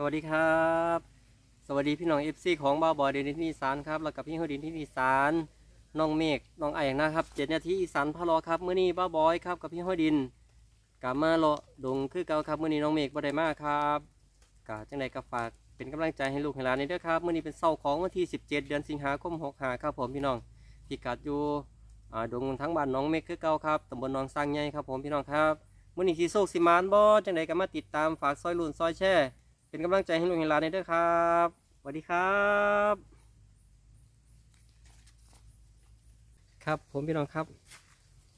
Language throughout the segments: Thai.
สวัสดีครับ สวัสดีพี่น้องเอฟซีของบ้าบอยเดนที่อีสานครับแล้วกับพี่เฮดินที่อีสานน้องเมฆน้องไอ้นะครับเจ็ดนาทีอีสานพะรอครับเมื่อนี้บ้าบอยครับกับพี่เฮดินกลับมาเลาะดงคือเก่าครับเมื่อนี้น้องเมฆบ่ได้มากครับกะจังใดก็ฝากเป็นกำลังใจให้ลูกให้หลานในเด้อครับเมื่อนี้เป็นเสาร์ของวันที่ 17 เดือนสิงหาคม65ครับผมพี่น้องพิกัดอยู่ดงทั้งบ้านน้องเมฆคือเก่าครับตำบลหนองสร้างใหญ่ครับผมพี่น้องครับเมื่อนี้สีโซกสิมานบ่จังใดก็มาติดตามฝากซอยลุ่นซอยแช่ เป็นกำลังใจให้ลุงเฮลาในเด้อครับสวัสดีครับ ครับผมพี่น้องครับ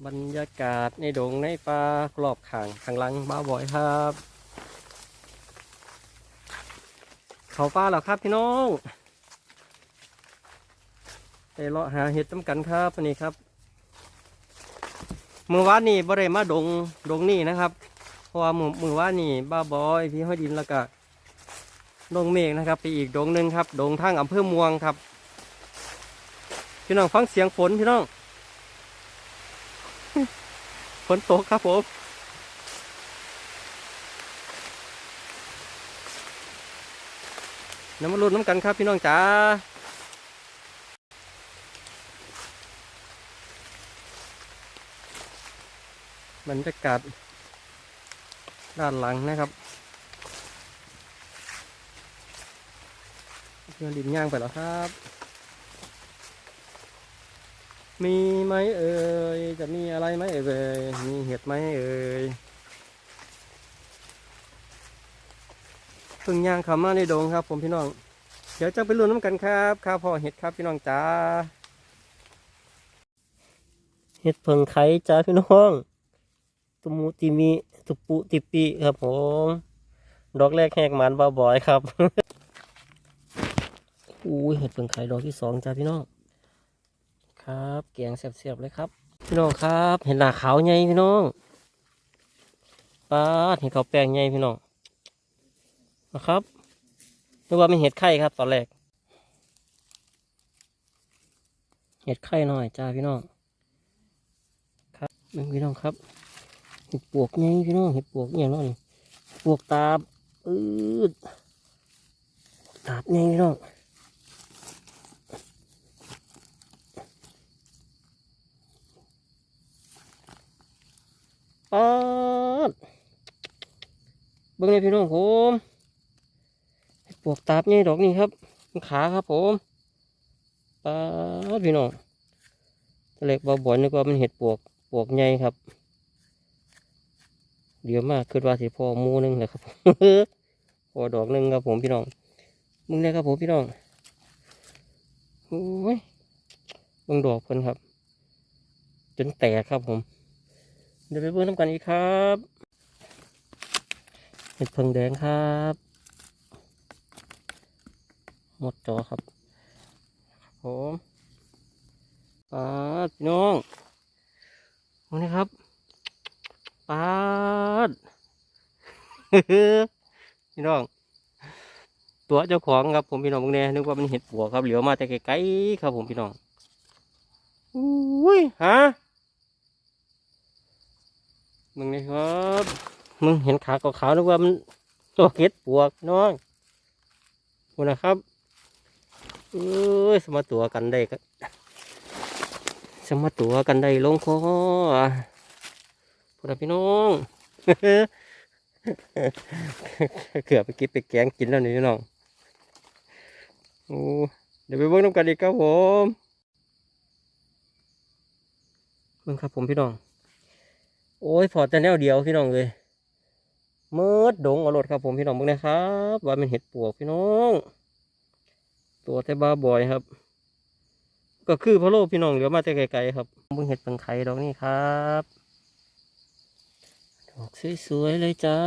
บรรยากาศในดงในป่ากรอบข้างข้างลังบ้าบอยครับ เขาป่าแล้วครับพี่น้องไปเลาะหาเห็ดต้มกันครับวันนี้ครับมือว่านนี่บ่ได้มาดงดงนี่นะครับเพราะว่ามือมือวานนี่บ้าบอย พี่ห้อยดินแล้วก็ ดงเมฆนะครับ ไปอีกดงหนึ่งครับ ดงทางอำเภอมืองครับ พี่น้องฟังเสียงฝนพี่น้องฝนตกครับผมน้ำมาลุ้นน้ำกันครับพี่น้องจ๋าบรรยากาศด้านหลังนะครับ เพื่อดินย่างไปแล้วครับ มีไหมเอ่ย จะมีอะไรไหมเอ่ย มีเห็ดไหมเอ่ยเพิ่งย่างขามาในโดงครับ ผมพี่น้อง เดี๋ยวจะไปลุ้นน้ำกันครับข้าวพอเห็ดครับพี่น้องจ้า เห็ดเพิ่งไข่จ้าพี่น้อง ตุมูติมีตุปุติปิครับผม ดอกแรกแหกมันบาบอยครับ อู้ยเห็ดเปิงไข่ดอกที่สองจ้าพี่น้องครับแกงเสียบๆเลยครับ พี่น้องครับ เห็นหนาขาวใหญ่พี่น้องปาดเห็นเขาวแป้งใหญ่พี่น้องนะครับนึกว่าเป็นเห็ดไข่ครับ ตอนแรก เห็ดไข่หน่อยจ้าพี่น้องครับพี่น้องครับเห็ดปวกใหญ่พี่น้องเห็ดปวกเนี่ยน้องปวกตาบอืดตาบใหญ่พี่น้อง ปาดเบิ่งเลยพี่น้องผมห็ดปวกตาบใหญ่ดอกนี่ครับเป็นขาครับผมปาดพี่น้องตะเล็กบาบ่อยนึกว่ามันเห็ดปวกปวกใหญ่ครับ เดี๋ยวมากคิดว่าสิพอมูนึงแหละครับพอดอกนึงครับผมพี่น้องมึงเลยครับผมพี่น้องโอ้ยเบิ่งดอกเพิ่นครับ จนแตกครับผม เดี๋ยวไปเบิ่งน้ำกันอีกครับเห็ดเพิงแดงครับหมดจอครับครับผมปาดพี่น้องมองนะครับปาดพี่น้อง ตัวเจ้าของครับผมพี่น้องพวกนี้นึกว่ามันเห็ดปัวครับเหลียวมาแต่ไกลๆครับผมพี่น้องอุ้ยฮะ มึงนี่ครับมึงเห็นขาขาวๆนึกว่ามันตัวเห็ดปวกน้องคุณนะครับเอ้ยสมาตัวกันได้ก็สมาตัวกันได้ลงคอพูดพี่น้องเกือบไปกินไปแกงกินแล้วนี่พี่น้องโอ้เดี๋ยวไปเบิ่งน้ำกันอีกครับผมเบิ่งครับผมพี่น้อง โอ้ยพอแต่แนวเดียวพี่น้องเลยเมิดดงเอารถครับผมพี่น้องพวกนี้ครับ ว่าเป็นเห็ดปวกพี่น้อง ตัวแต่บ้าบอยครับ ก็คือพะโล้พี่น้องเหลือมาแต่ไกลๆครับบิ่งเห็ดเปิงไข่ดอกนี่ครับดอกสวยๆเลยจ้า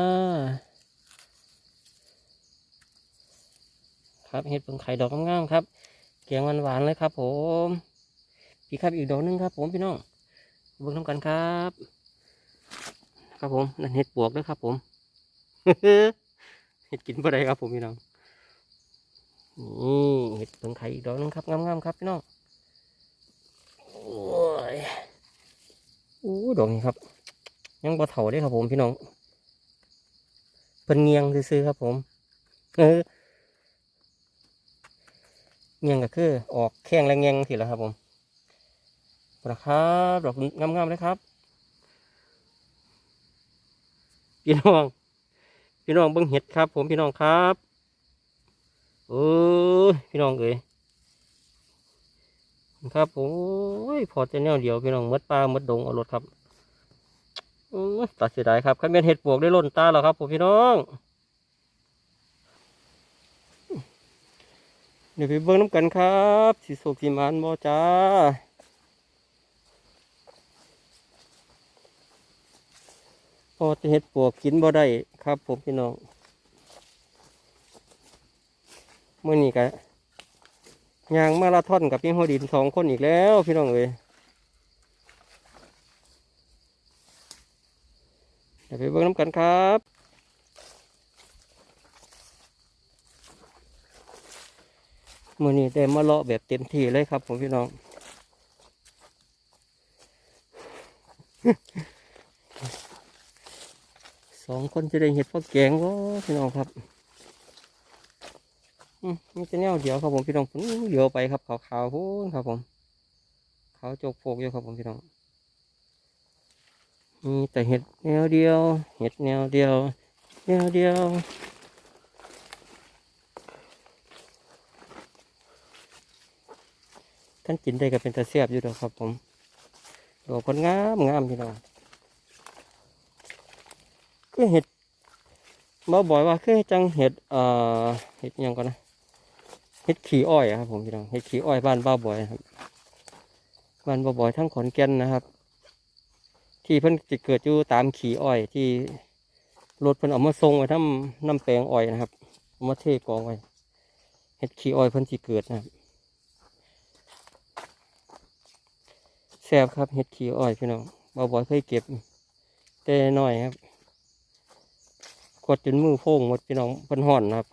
ครับเห็ดเปิงไข่ดอกงามๆครับแกงหวานๆเลยครับ ผมพี่ครับอีกดอกหนึงครับ ผมพี่น้องเบิ่งน้ำกันครับ ครับผมนั่นเห็ดปวกด้วยครับ ผมเห็ดกินบ่ได้ครับผมพี่น้องนี่เห็ดเปิงไข่อีกดอกนึงครับงามๆครับพี่น้องโอ้ยโอ้ดอกนี้ครับ ยังบ่เถาได้ครับผมพี่น้องเพิ่นเงียงซื่อๆครับ ผม เออเงียงก็คือ ออกแข้งและเงียงสิแล้วครับ ผมราคาดอกงามๆเลยครับ พี่น้อง พี่น้องเบิ้งเห็ดครับ ผมพี่น้องครับเออพี่น้องเอ๋ยครับผมพอจะแนวเดียวพี่น้องมดปลามดดงเอารถครับตัดเสียดายครับขันเป็นเห็ดปวกได้ล่นตาแล้วครับผมพี่น้องเดี๋ยวไปเบิ้งน้ำกันครับสีโศกสีมันบ่จ้า อจะเห็ดปวกกินบ่ได้ครับผมพี่น้องเมื่อนี้กะยางมาราธอนกับพี่หัวดินสองคนอีกแล้วพี่น้องเอ้ยเดี๋ยวไปเบิ้งน้ำกันครับมื่อนี้ได้มาเลาะแบบเต็มที่เลยครับผมพี่น้อง สองคนจะได้เห็ดพ่อแกงวะพี่น้องครับอืมนี่จะแนวเดียวครับผมพี่น้องผมเดียวไปครับขาวๆพูนครับผมขาวจกโผกอยู่ครับผมพี่น้องมีแต่เห็ดแนวเดียว เห็ดแนวเดียว แนวเดียวท่านกินได้ก็เป็นตะเสียบอยู่ดอกครับผมดอกคนงามงามพี่น้อง ก็เห็ดมาบ่อยว่าคือจังเห็ดเอ่อเห็ดยังก่อนนะเฮ็ดขี้อ้อยครับผมพี่น้องเฮ็ดขี้อ้อยบ้านบ้าบ่อยครับบ้านบ้าบ่อยทั้งขอนแก่นนะครับ ที่เพิ่นจะเกิดอยู่ตามขี้อ้อยที่รถเพิ่นเอามาส่งไว้ทำน้ำแปลงอ้อยนะครับเอามาเทกองไว้เฮ็ดขี้อ้อยเพิ่นสิเกิดนะครับแซ่บครับเฮ็ดขี้อ้อยพี่น้องบ้าบ่อยเคยเก็บแต่น้อยครับ กดจนมือโพ่งหมดพี่น้องเพิ่นห่อนครับ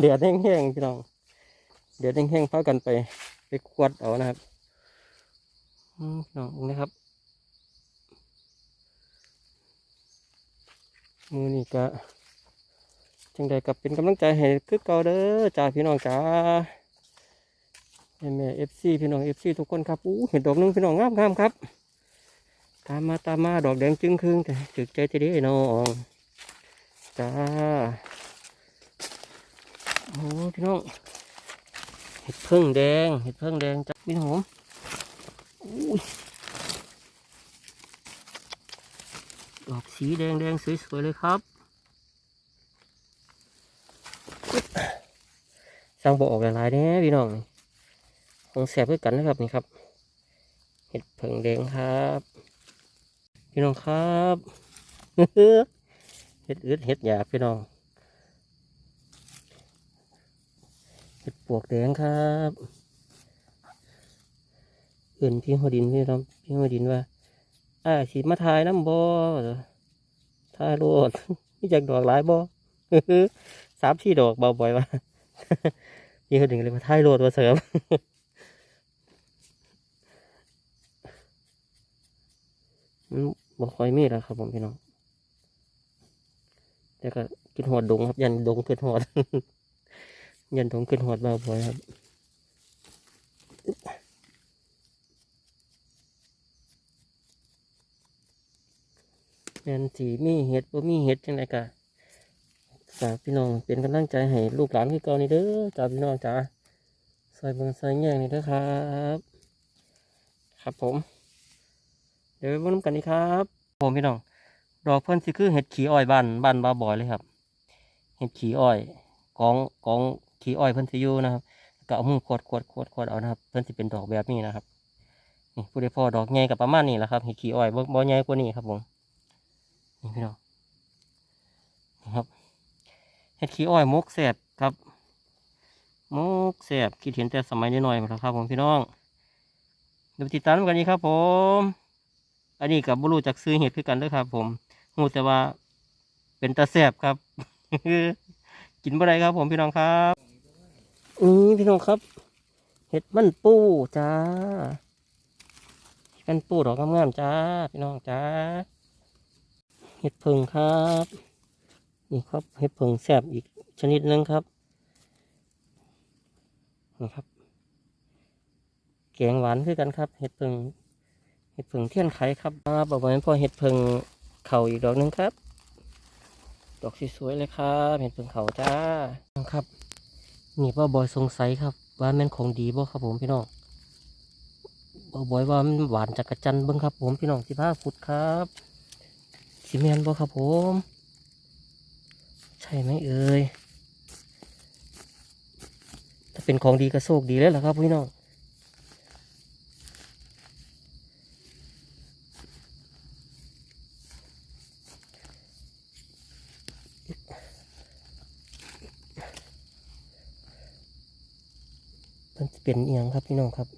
เดือดแห้งๆพี่น้อง เดือดแห้งๆพากันไป ไปกวดเอานะครับพี่น้องนะครับ มือนี่ก็จังใดกับเป็นกำลังใจให้คือเก่าเด้อจ้าพี่น้องจ้าแม่แม่เอฟซีพี่น้องเอฟซีทุกคนครับอู้เห็นดอกนึงพี่น้องงามงามครับ ตามมาตามมาดอกแดงจึงครึ่งแต่ถึกใจจะได้น้อง จ้าโอ้พี่น้องเห็ดพึ่งแดงเห็ดพึ่งแดงจ้ะพี่น้องดอกสีแดงแดงสวยๆเลยครับสร้างบ่ออกหลายๆเนี่ยพี่น้องของแสบด้วยกันนะครับนี่ครับ เห็ดพึ่งแดงครับ พี่น้องครับ เห็ดอึดเห็ดหยาบพี่น้องเห็ดปวกแดงครับเอื่นพี่หัวดินพี่น้องพี่หัวดินว่าอ้าสีมาทายน้ำบอทายโลดนี่จากดอกหลายบอสามสี่ดอกเบาบ่อยว่าพี่หัวดินเลยมาทายโลดว่าเสริมมันบ่ค่อยมีแล้วครับผมพี่น้อง แต่ก็กินหอดดงครับ ยันดงขึ้นหอด ยันดงขึ้นหอดเบาบ่อยครับแมนสีมีเห็ดบ่มีเห็ดจังไดกะฝาพี่น้องเป็นกำลังใจให้ลูกหลานคือเก่านี่เด้อจ้าพี่น้องจ้าซอยเบิงซอยแย่งนี่เด้อครับ ครับผม เดี๋ยวไปเบิ่นกันนี่ครับ ผมพี่น้อง ดอกเพิ่นสิคือเห็ดขี้อ้อยบ้านบ้านบาบอยเลยครับ เห็ดขี้อ้อยกองกองขี้อ้อยเพิ่นสิอยู่นะครับก็เอามือขวดขวดขวดขวดเอานะครับ เพิ่นสิเป็นดอกแบบนี้นะครับนี่ผู้ใดพอดอกใหญ่กับประมาณนี้แหละครับเห็ดขี้อ้อยบ่บ่ใหญ่กว่านี้ครับผมนี่พี่น้องนี่ครับเห็ดขี้อ้อยมกแสบครับมกแสบคิดเห็นแต่สมัยน้อยๆหมดแล้วครับ ผมพี่น้องเดี๋ยวไปติดตามกันนี้ครับ ผม อันนี้กับบุรุจากซื้อเห็ดคือกันด้วยครับ ผม งูแต่ว่า เป็นตาแสบครับ กินบ่ได้ครับ ผมพี่น้องครับอือพี่น้องครับเห็ดมันปูจ้ากันปูดอกงามๆจ้า พี่น้องจ้า เห็ดเพิงครับ นี่ครับเห็ดเพิงแซบอีกชนิดหนึงครับนะครับแกงหวานคือกันครับ เห็ดเพิงเห็ดเพิงเทียนไขครับอ่าบอกว่าพอเห็ดเพิง เข่าอีกดอกหนึงครับ ดอกสวยๆเลยครับเห็ดเพิงเข่าจ้าครับนี่ว่าบอยสงสัยครับ ว่าแม่นของดีบ่ครับผมพี่น้องบ่บอยว่ามันหวานจากกระจันเบิ้งครับ ผมพี่น้องสิบห้าฟุตครับสิแมนบ่ครับผม ใช่ไหมเอ่ยถ้าเป็นของดีก็โชคดีแล้วล่ะครับพี่น้อง เป็นเอียงครับพี่น้องครับ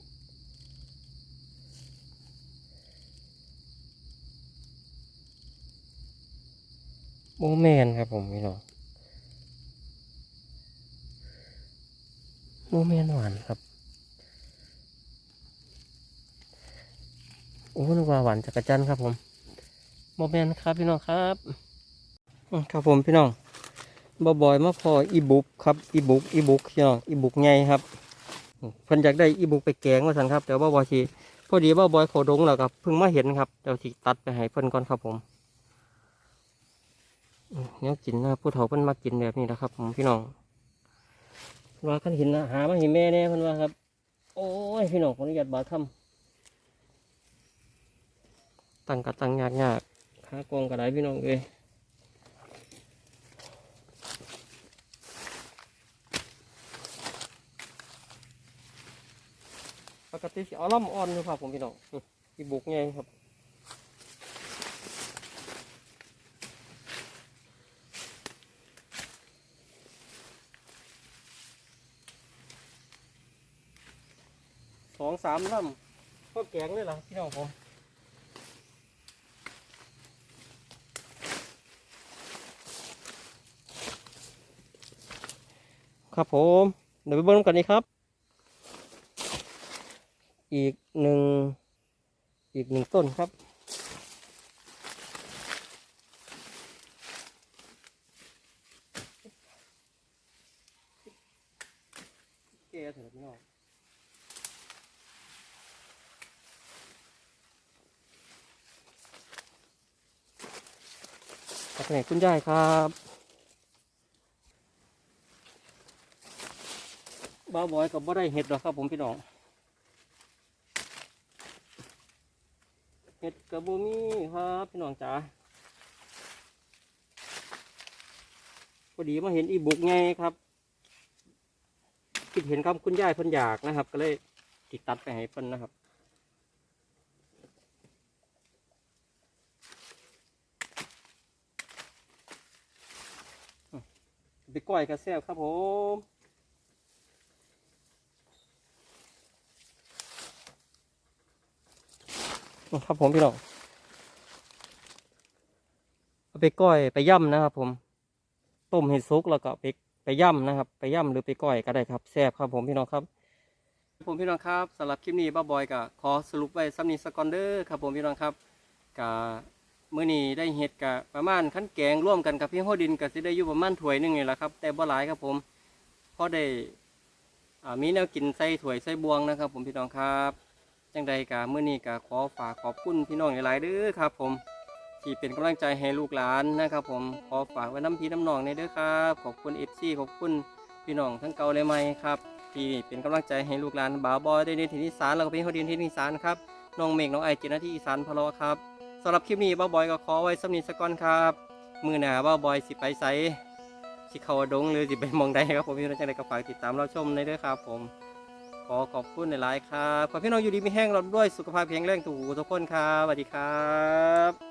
โมแมนครับผมพี่น้องโมแมนหวานครับ โอ้นึกว่าหวานจักรจันครับผมโมแมนครับพี่น้องครับ ครับผมพี่น้องบอบอยมาพออีบุ๊กครับอีบุ๊กอีบุ๊กพี่น้องอีบุ๊กไงครับ เพิ่นอยากได้อีบุกไปแกงว่าสันครับแต่ว่าบอยทีพอดีว่าบอยเขาดงแล้วครับเพิ่งมาเห็นครับเดี๋ยวสิตัดไปให้เพิ่นก่อนครับผมเนี่ยกินนะผู้เฒ่าเพิ่นมากินแบบนี้นะครับ ผมพี่น้องว่าขันห็นนะหามาห็นแม่แน่เพิ่นว่าครับ โอ้ยพี่น้องขออนุญาตบาดคำตั้งกะตั้งยากยากขากองกระไดพี่น้องเอ้ย ปกติสิเอาล่ำอ่อนอยู่ครับผมพี่น้องนี่อีบุกไงครับสองสามลำก็แกงเลยล่ะพี่น้องผมครับผมเดี๋ยวไปเบิ่งกันนี่ครับ อีกหนึ่งอีกหนึ่งต้นครับ เกเถอะพี่น้องขอบคุณคุณยายครับบ้าบอยกับบ่ได้เห็ดหรอกครับผมพี่น้อง เห็ดกับบูมี่ครับพี่น้องจ๋าพอดีมาเห็นอีบุกไงครับ คิดเห็นคำคุณยายพิ่นอยากนะครับ ก็เลยติดตัดไปให้เพิ่นนะครับไปก้อยกระแซบครับผม ครับผมพี่น้องเอาไปก้อยไปย่ำนะครับ ผม ต้มเห็ดซุกแล้วก็ไปไปย่ำนะครับ ไปย่ำหรือไปก้อยก็ได้ครับแซ่บครับผมพี่น้องครับ ผมพี่น้องครับสำหรับคลิปนี้บ้าบอยกับขอสรุปไว้ซ้ำนี้สกอนเดอร์ครับ ผมพี่น้องครับกับมื้อนี้ได้เห็ดกับประมาณขั้นแกงร่วมกันกับพี่โฮดินกับสิได้อยู่ประมาณถ้วยหนึงนี่แหละครับ แต่บ่หลายครับผมพอได้มีแนวกินใส่ถ้วยใส่บวงนะครับ ผมพี่น้องครับ จังใดกับมื้อนี้กับขอฝากขอบคุณพี่น้องหลายๆเด้อครับผมที่เป็นกำลังใจให้ลูกหลานนะครับผมขอฝากไว้น้ำพี่น้ำนองในเด้อครับขอบคุณเอฟซีขอบคุณพี่น้องทั้งเก่าและใหม่ครับที่เป็นกำลังใจให้ลูกหลานบ่าวบอยได้ในที่นิสานแล้วก็เป็นคนดีที่นิสานครับน้องเมฆน้องไอเจนนาที่อีสานพะโลครับสำหรับคลิปนี้บ่าวบอยก็ขอไว้สำนีสกอนครับมือหนาบ่าวบอยสิไปใสสิเขาดงหรือสิไปมองใดครับผมพี่น้องจังไดก็ฝากติดตามเราชมในเด้อครับผม อขอบคุณหลายครับขอพี่น้องอยู่ดีมีแห้งเราด้วยสุขภาพแข็งแรงถูกทุกคนครับสวัสดีครับ